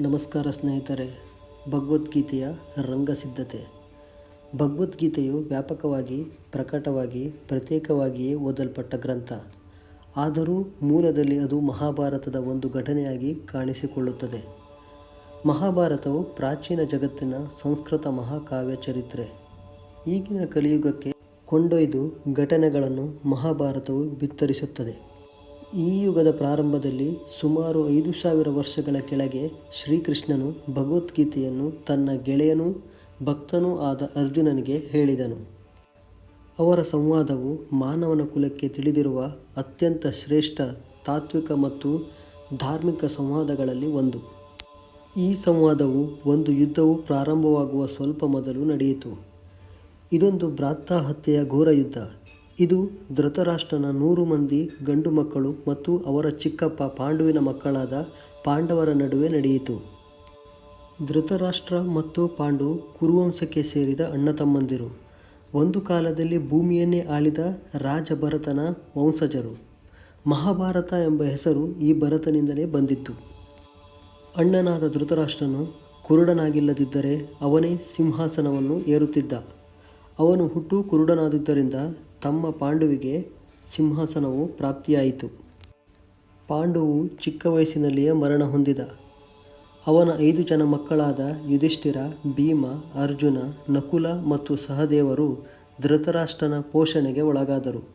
ನಮಸ್ಕಾರ ಸ್ನೇಹಿತರೆ, ಭಗವದ್ಗೀತೆಯ ರಂಗಸಿದ್ಧತೆ. ಭಗವದ್ಗೀತೆಯು ವ್ಯಾಪಕವಾಗಿ, ಪ್ರಕಟವಾಗಿ, ಪ್ರತ್ಯೇಕವಾಗಿಯೇ ಓದಲ್ಪಟ್ಟ ಗ್ರಂಥ. ಆದರೂ ಮೂಲದಲ್ಲಿ ಅದು ಮಹಾಭಾರತದ ಒಂದು ಘಟನೆಯಾಗಿ ಕಾಣಿಸಿಕೊಳ್ಳುತ್ತದೆ. ಮಹಾಭಾರತವು ಪ್ರಾಚೀನ ಜಗತ್ತಿನ ಸಂಸ್ಕೃತ ಮಹಾಕಾವ್ಯ ಚರಿತ್ರೆ. ಈಗಿನ ಕಲಿಯುಗಕ್ಕೆ ಕೊಂಡೊಯ್ದು ಘಟನೆಗಳನ್ನು ಮಹಾಭಾರತವು ಬಿತ್ತರಿಸುತ್ತದೆ. ಈ ಯುಗದ ಪ್ರಾರಂಭದಲ್ಲಿ ಸುಮಾರು ಐದು ಸಾವಿರ ವರ್ಷಗಳ ಕೆಳಗೆ ಶ್ರೀಕೃಷ್ಣನು ಭಗವದ್ಗೀತೆಯನ್ನು ತನ್ನ ಗೆಳೆಯನೂ ಭಕ್ತನೂ ಆದ ಅರ್ಜುನನಿಗೆ ಹೇಳಿದನು. ಅವರ ಸಂವಾದವು ಮಾನವನ ಕುಲಕ್ಕೆ ತಿಳಿದಿರುವ ಅತ್ಯಂತ ಶ್ರೇಷ್ಠ ತಾತ್ವಿಕ ಮತ್ತು ಧಾರ್ಮಿಕ ಸಂವಾದಗಳಲ್ಲಿ ಒಂದು. ಈ ಸಂವಾದವು ಒಂದು ಯುದ್ಧವು ಪ್ರಾರಂಭವಾಗುವ ಸ್ವಲ್ಪ ಮೊದಲು ನಡೆಯಿತು. ಇದೊಂದು ಭ್ರಾತ ಹತ್ಯೆಯ ಘೋರ ಯುದ್ಧ. ಇದು ಧೃತರಾಷ್ಟ್ರನ ನೂರು ಮಂದಿ ಗಂಡು ಮಕ್ಕಳು ಮತ್ತು ಅವರ ಚಿಕ್ಕಪ್ಪ ಪಾಂಡುವಿನ ಮಕ್ಕಳಾದ ಪಾಂಡವರ ನಡುವೆ ನಡೆಯಿತು. ಧೃತರಾಷ್ಟ್ರ ಮತ್ತು ಪಾಂಡು ಕುರುವಂಶಕ್ಕೆ ಸೇರಿದ ಅಣ್ಣ ತಮ್ಮಂದಿರು ಒಂದು ಕಾಲದಲ್ಲಿ ಭೂಮಿಯನ್ನೇ ಆಳಿದ ರಾಜ ಭರತನ ವಂಶಜರು. ಮಹಾಭಾರತ ಎಂಬ ಹೆಸರು ಈ ಭರತನಿಂದಲೇ ಬಂದಿತ್ತು. ಅಣ್ಣನಾದ ಧೃತರಾಷ್ಟ್ರನು ಕುರುಡನಾಗಿಲ್ಲದಿದ್ದರೆ ಅವನೇ ಸಿಂಹಾಸನವನ್ನು ಏರುತ್ತಿದ್ದ. ಅವನು ಹುಟ್ಟು ಕುರುಡನಾದುದರಿಂದ ತಮ್ಮ ಪಾಂಡುವಿಗೆ ಸಿಂಹಾಸನವು ಪ್ರಾಪ್ತಿಯಾಯಿತು. ಪಾಂಡುವು ಚಿಕ್ಕ ವಯಸ್ಸಿನಲ್ಲಿಯೇ ಮರಣ ಹೊಂದಿದ. ಅವನ ಐದು ಜನ ಮಕ್ಕಳಾದ ಯುಧಿಷ್ಠಿರ, ಭೀಮ, ಅರ್ಜುನ, ನಕುಲ ಮತ್ತು ಸಹದೇವರು ಧೃತರಾಷ್ಟ್ರನ ಪೋಷಣೆಗೆ ಒಳಗಾದರು.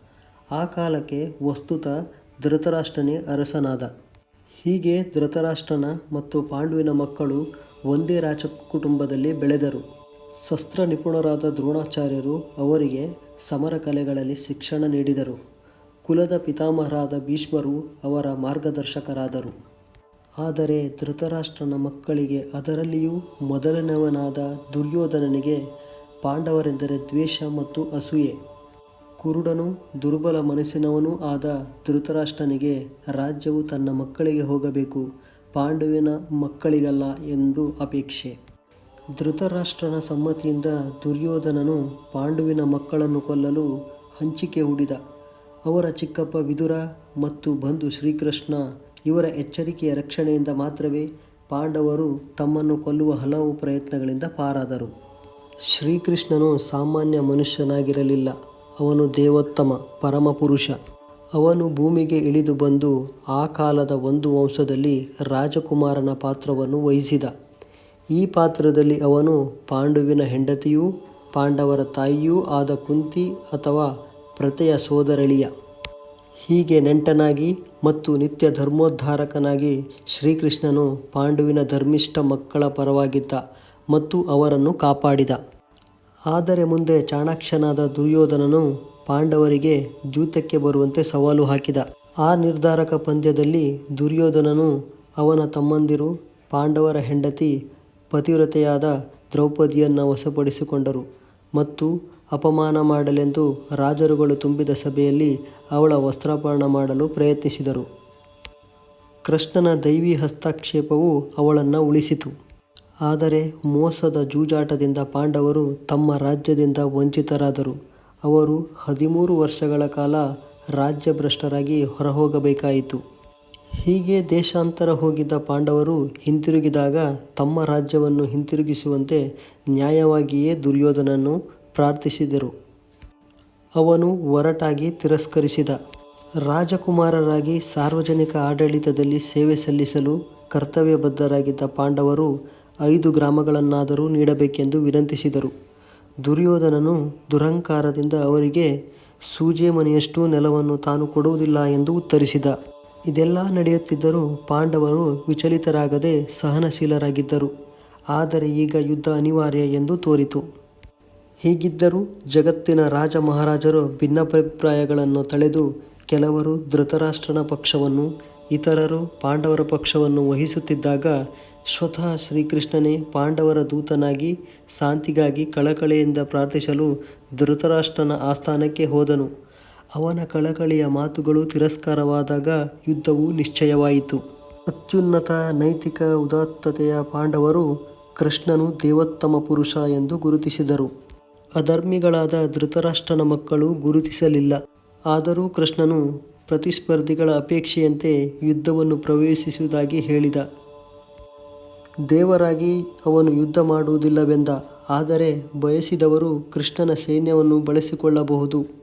ಆ ಕಾಲಕ್ಕೆ ವಸ್ತುತ ಧೃತರಾಷ್ಟ್ರನೇ ಅರಸನಾದ. ಹೀಗೆ ಧೃತರಾಷ್ಟ್ರನ ಮತ್ತು ಪಾಂಡುವಿನ ಮಕ್ಕಳು ಒಂದೇ ರಾಜ ಕುಟುಂಬದಲ್ಲಿ ಬೆಳೆದರು. ಶಸ್ತ್ರ ನಿಪುಣರಾದ ದ್ರೋಣಾಚಾರ್ಯರು ಅವರಿಗೆ ಸಮರ ಕಲೆಗಳಲ್ಲಿ ಶಿಕ್ಷಣ ನೀಡಿದರು. ಕುಲದ ಪಿತಾಮಹರಾದ ಭೀಷ್ಮರು ಅವರ ಮಾರ್ಗದರ್ಶಕರಾದರು. ಆದರೆ ಧೃತರಾಷ್ಟ್ರನ ಮಕ್ಕಳಿಗೆ ಅದರಲ್ಲಿಯೂ ಮೊದಲನೆಯವನಾದ ದುರ್ಯೋಧನನಿಗೆ ಪಾಂಡವರೆಂದರೆ ದ್ವೇಷ ಮತ್ತು ಅಸೂಯೆ. ಕುರುಡನು ದುರ್ಬಲ ಮನಸ್ಸಿನವನೂ ಆದ ಧೃತರಾಷ್ಟ್ರನಿಗೆ ರಾಜ್ಯವು ತನ್ನ ಮಕ್ಕಳಿಗೆ ಹೋಗಬೇಕು, ಪಾಂಡುವಿನ ಮಕ್ಕಳಿಗಲ್ಲ ಎಂದು ಅಪೇಕ್ಷೆ. ಧೃತರಾಷ್ಟ್ರನ ಸಮ್ಮತಿಯಿಂದ ದುರ್ಯೋಧನನು ಪಾಂಡುವಿನ ಮಕ್ಕಳನ್ನು ಕೊಲ್ಲಲು ಹಂಚಿಕೆ ಹೂಡಿದ. ಅವರ ಚಿಕ್ಕಪ್ಪ ವಿದುರ ಮತ್ತು ಬಂಧು ಶ್ರೀಕೃಷ್ಣ ಇವರ ಎಚ್ಚರಿಕೆಯ ರಕ್ಷಣೆಯಿಂದ ಮಾತ್ರವೇ ಪಾಂಡವರು ತಮ್ಮನ್ನು ಕೊಲ್ಲುವ ಹಲವು ಪ್ರಯತ್ನಗಳಿಂದ ಪಾರಾದರು. ಶ್ರೀಕೃಷ್ಣನು ಸಾಮಾನ್ಯ ಮನುಷ್ಯನಾಗಿರಲಿಲ್ಲ. ಅವನು ದೇವೋತ್ತಮ, ಪರಮಪುರುಷ. ಅವನು ಭೂಮಿಗೆ ಇಳಿದು ಬಂದು ಆ ಕಾಲದ ಒಂದು ವಂಶದಲ್ಲಿ ರಾಜಕುಮಾರನ ಪಾತ್ರವನ್ನು ವಹಿಸಿದ. ಈ ಪಾತ್ರದಲ್ಲಿ ಅವನು ಪಾಂಡುವಿನ ಹೆಂಡತಿಯೂ, ಪಾಂಡವರ ತಾಯಿಯೂ ಆದ ಕುಂತಿ ಅಥವಾ ಪ್ರತೆಯ ಸೋದರಳಿಯ. ಹೀಗೆ ನೆಂಟನಾಗಿ ಮತ್ತು ನಿತ್ಯ ಧರ್ಮೋದ್ಧಾರಕನಾಗಿ ಶ್ರೀಕೃಷ್ಣನು ಪಾಂಡುವಿನ ಧರ್ಮಿಷ್ಠ ಮಕ್ಕಳ ಪರವಾಗಿದ್ದ ಮತ್ತು ಅವರನ್ನು ಕಾಪಾಡಿದ. ಆದರೆ ಮುಂದೆ ಚಾಣಾಕ್ಷನಾದ ದುರ್ಯೋಧನನು ಪಾಂಡವರಿಗೆ ದ್ಯೂತಕ್ಕೆ ಬರುವಂತೆ ಸವಾಲು ಹಾಕಿದ. ಆ ನಿರ್ಧಾರಕ ಪಂದ್ಯದಲ್ಲಿ ದುರ್ಯೋಧನನು ಅವನ ತಮ್ಮಂದಿರು, ಪಾಂಡವರ ಹೆಂಡತಿ ಪತಿವ್ರತೆಯಾದ ದ್ರೌಪದಿಯನ್ನು ವಶಪಡಿಸಿಕೊಂಡರು ಮತ್ತು ಅಪಮಾನ ಮಾಡಲೆಂದು ರಾಜರುಗಳು ತುಂಬಿದ ಸಭೆಯಲ್ಲಿ ಅವಳ ವಸ್ತ್ರಾಪರಣ ಮಾಡಲು ಪ್ರಯತ್ನಿಸಿದರು. ಕೃಷ್ಣನ ದೈವಿ ಹಸ್ತಕ್ಷೇಪವು ಅವಳನ್ನು ಉಳಿಸಿತು. ಆದರೆ ಮೋಸದ ಜೂಜಾಟದಿಂದ ಪಾಂಡವರು ತಮ್ಮ ರಾಜ್ಯದಿಂದ ವಂಚಿತರಾದರು. ಅವರು ಹದಿಮೂರು ವರ್ಷಗಳ ಕಾಲ ರಾಜ್ಯಭ್ರಷ್ಟರಾಗಿ ಹೊರಹೋಗಬೇಕಾಯಿತು. ಹೀಗೆ ದೇಶಾಂತರ ಹೋಗಿದ್ದ ಪಾಂಡವರು ಹಿಂತಿರುಗಿದಾಗ ತಮ್ಮ ರಾಜ್ಯವನ್ನು ಹಿಂತಿರುಗಿಸುವಂತೆ ನ್ಯಾಯವಾಗಿಯೇ ದುರ್ಯೋಧನನ್ನು ಪ್ರಾರ್ಥಿಸಿದರು. ಅವನು ಒರಟಾಗಿ ತಿರಸ್ಕರಿಸಿದ. ರಾಜಕುಮಾರರಾಗಿ ಸಾರ್ವಜನಿಕ ಆಡಳಿತದಲ್ಲಿ ಸೇವೆ ಸಲ್ಲಿಸಲು ಕರ್ತವ್ಯಬದ್ಧರಾಗಿದ್ದ ಪಾಂಡವರು ಐದು ಗ್ರಾಮಗಳನ್ನಾದರೂ ನೀಡಬೇಕೆಂದು ವಿನಂತಿಸಿದರು. ದುರ್ಯೋಧನನು ದುರಹಂಕಾರದಿಂದ ಅವರಿಗೆ ಸೂಜೆ ಮನೆಯಷ್ಟು ನೆಲವನ್ನು ತಾನು ಕೊಡುವುದಿಲ್ಲ ಎಂದು ಉತ್ತರಿಸಿದ. ಇದೆಲ್ಲ ನಡೆಯುತ್ತಿದ್ದರೂ ಪಾಂಡವರು ವಿಚಲಿತರಾಗದೆ ಸಹನಶೀಲರಾಗಿದ್ದರು. ಆದರೆ ಈಗ ಯುದ್ಧ ಅನಿವಾರ್ಯ ಎಂದು ತೋರಿತು. ಹೀಗಿದ್ದರೂ ಜಗತ್ತಿನ ರಾಜ ಮಹಾರಾಜರು ಭಿನ್ನಾಭಿಪ್ರಾಯಗಳನ್ನು ತಳೆದು ಕೆಲವರು ಧೃತರಾಷ್ಟ್ರನ ಪಕ್ಷವನ್ನು, ಇತರರು ಪಾಂಡವರ ಪಕ್ಷವನ್ನು ವಹಿಸುತ್ತಿದ್ದಾಗ ಸ್ವತಃ ಶ್ರೀಕೃಷ್ಣನೇ ಪಾಂಡವರ ದೂತನಾಗಿ ಶಾಂತಿಗಾಗಿ ಕಳಕಳಿಯಿಂದ ಪ್ರಾರ್ಥಿಸಲು ಧೃತರಾಷ್ಟ್ರನ ಆಸ್ಥಾನಕ್ಕೆ ಹೋದನು. ಅವನ ಕಳಕಳಿಯ ಮಾತುಗಳು ತಿರಸ್ಕಾರವಾದಾಗ ಯುದ್ಧವು ನಿಶ್ಚಯವಾಯಿತು. ಅತ್ಯುನ್ನತ ನೈತಿಕ ಉದಾತ್ತತೆಯ ಪಾಂಡವರು ಕೃಷ್ಣನು ದೇವೋತ್ತಮ ಪುರುಷ ಎಂದು ಗುರುತಿಸಿದರು. ಅಧರ್ಮಿಗಳಾದ ಧೃತರಾಷ್ಟ್ರನ ಮಕ್ಕಳು ಗುರುತಿಸಲಿಲ್ಲ. ಆದರೂ ಕೃಷ್ಣನು ಪ್ರತಿಸ್ಪರ್ಧಿಗಳ ಅಪೇಕ್ಷೆಯಂತೆ ಯುದ್ಧವನ್ನು ಪ್ರವೇಶಿಸುವುದಾಗಿ ಹೇಳಿದ. ದೇವರಾಗಿ ಅವನು ಯುದ್ಧ ಮಾಡುವುದಿಲ್ಲವೆಂದ, ಆದರೆ ಬಯಸಿದವರು ಕೃಷ್ಣನ ಸೈನ್ಯವನ್ನು ಬಳಸಿಕೊಳ್ಳಬಹುದು.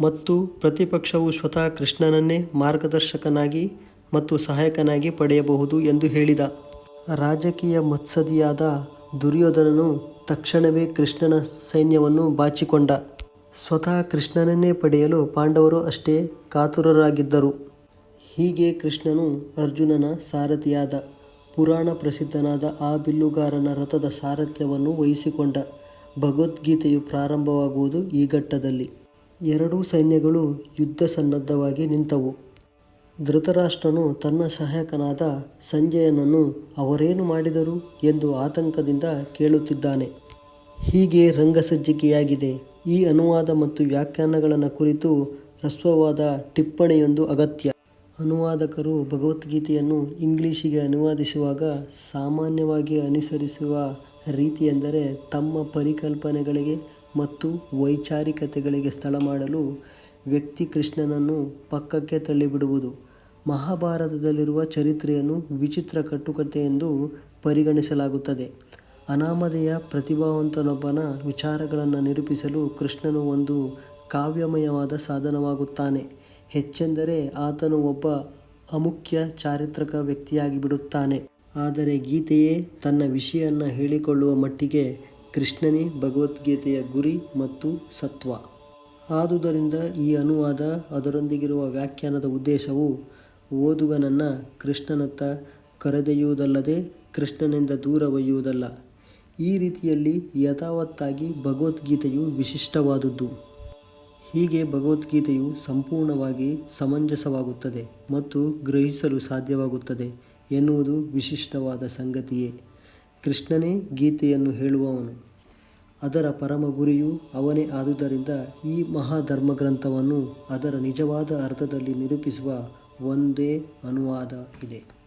ಮತ್ತು ಪ್ರತಿಪಕ್ಷವು ಸ್ವತಃ ಕೃಷ್ಣನನ್ನೇ ಮಾರ್ಗದರ್ಶಕನಾಗಿ ಮತ್ತು ಸಹಾಯಕನಾಗಿ ಪಡೆಯಬಹುದು ಎಂದು ಹೇಳಿದ. ರಾಜಕೀಯ ಮತ್ಸದಿಯಾದ ದುರ್ಯೋಧನನು ತಕ್ಷಣವೇ ಕೃಷ್ಣನ ಸೈನ್ಯವನ್ನು ಬಾಚಿಕೊಂಡ. ಸ್ವತಃ ಕೃಷ್ಣನನ್ನೇ ಪಡೆಯಲು ಪಾಂಡವರು ಅಷ್ಟೇ ಕಾತುರರಾಗಿದ್ದರು. ಹೀಗೆ ಕೃಷ್ಣನು ಅರ್ಜುನನ ಸಾರಥಿಯಾದ, ಪುರಾಣ ಪ್ರಸಿದ್ಧನಾದ ಆ ಬಿಲ್ಲುಗಾರನ ರಥದ ಸಾರಥ್ಯವನ್ನು ವಹಿಸಿಕೊಂಡ. ಭಗವದ್ಗೀತೆಯು ಪ್ರಾರಂಭವಾಗುವುದು ಈ ಘಟ್ಟದಲ್ಲಿ. ಎರಡೂ ಸೈನ್ಯಗಳು ಯುದ್ಧ ಸನ್ನದ್ಧವಾಗಿ ನಿಂತವು. ಧೃತರಾಷ್ಟ್ರನು ತನ್ನ ಸಹಾಯಕನಾದ ಸಂಜಯನನ್ನು ಅವರೇನು ಮಾಡಿದರು ಎಂದು ಆತಂಕದಿಂದ ಕೇಳುತ್ತಿದ್ದಾನೆ. ಹೀಗೆ ರಂಗಸಜ್ಜಿಕೆಯಾಗಿದೆ. ಈ ಅನುವಾದ ಮತ್ತು ವ್ಯಾಖ್ಯಾನಗಳನ್ನು ಕುರಿತು ಹ್ರಸ್ವವಾದ ಟಿಪ್ಪಣಿಯೊಂದು ಅಗತ್ಯ. ಅನುವಾದಕರು ಭಗವದ್ಗೀತೆಯನ್ನು ಇಂಗ್ಲಿಷಿಗೆ ಅನುವಾದಿಸುವಾಗ ಸಾಮಾನ್ಯವಾಗಿ ಅನುಸರಿಸುವ ರೀತಿಯೆಂದರೆ ತಮ್ಮ ಪರಿಕಲ್ಪನೆಗಳಿಗೆ ಮತ್ತು ವೈಚಾರಿಕತೆಗಳಿಗೆ ಸ್ಥಳ ಮಾಡಲು ವ್ಯಕ್ತಿ ಕೃಷ್ಣನನ್ನು ಪಕ್ಕಕ್ಕೆ ತಳ್ಳಿಬಿಡುವುದು. ಮಹಾಭಾರತದಲ್ಲಿರುವ ಚರಿತ್ರೆಯನ್ನು ವಿಚಿತ್ರ ಕಟ್ಟುಕತೆಯೆಂದು ಪರಿಗಣಿಸಲಾಗುತ್ತದೆ. ಅನಾಮಧೆಯ ಪ್ರತಿಭಾವಂತನೊಬ್ಬನ ವಿಚಾರಗಳನ್ನು ನಿರೂಪಿಸಲು ಕೃಷ್ಣನು ಒಂದು ಕಾವ್ಯಮಯವಾದ ಸಾಧನವಾಗುತ್ತಾನೆ. ಹೆಚ್ಚೆಂದರೆ ಆತನು ಒಬ್ಬ ಅಮುಖ್ಯ ಚಾರಿತ್ರಕ ವ್ಯಕ್ತಿಯಾಗಿ ಬಿಡುತ್ತಾನೆ ಆದರೆ ಗೀತೆಯೇ ತನ್ನ ವಿಷಯವನ್ನು ಹೇಳಿಕೊಳ್ಳುವ ಮಟ್ಟಿಗೆ ಕೃಷ್ಣನೇ ಭಗವದ್ಗೀತೆಯ ಗುರಿ ಮತ್ತು ಸತ್ವ. ಆದುದರಿಂದ ಈ ಅನುವಾದ ಅದರೊಂದಿಗಿರುವ ವ್ಯಾಖ್ಯಾನದ ಉದ್ದೇಶವು ಓದುಗನನ್ನು ಕೃಷ್ಣನತ್ತ ಕರೆದೊಯ್ಯುವುದಲ್ಲದೆ ಕೃಷ್ಣನಿಂದ ದೂರ ಒಯ್ಯುವುದಲ್ಲ. ಈ ರೀತಿಯಲ್ಲಿ ಯಥಾವತ್ತಾಗಿ ಭಗವದ್ಗೀತೆಯು ವಿಶಿಷ್ಟವಾದುದು ಹೀಗೆ ಭಗವದ್ಗೀತೆಯು ಸಂಪೂರ್ಣವಾಗಿ ಸಮಂಜಸವಾಗುತ್ತದೆ ಮತ್ತು ಗ್ರಹಿಸಲು ಸಾಧ್ಯವಾಗುತ್ತದೆ ಎನ್ನುವುದು ವಿಶಿಷ್ಟವಾದ ಸಂಗತಿಯೇ. ಕೃಷ್ಣನೇ ಗೀತೆಯನ್ನು ಹೇಳುವವನು. ಅದರ ಪರಮ ಗುರಿಯೂ ಅವನೇ ಆದುದರಿಂದ ಈ ಮಹಾಧರ್ಮಗ್ರಂಥವನ್ನು ಅದರ ನಿಜವಾದ ಅರ್ಥದಲ್ಲಿ ನಿರೂಪಿಸುವ ಒಂದೇ ಅನುವಾದ ಇದೆ.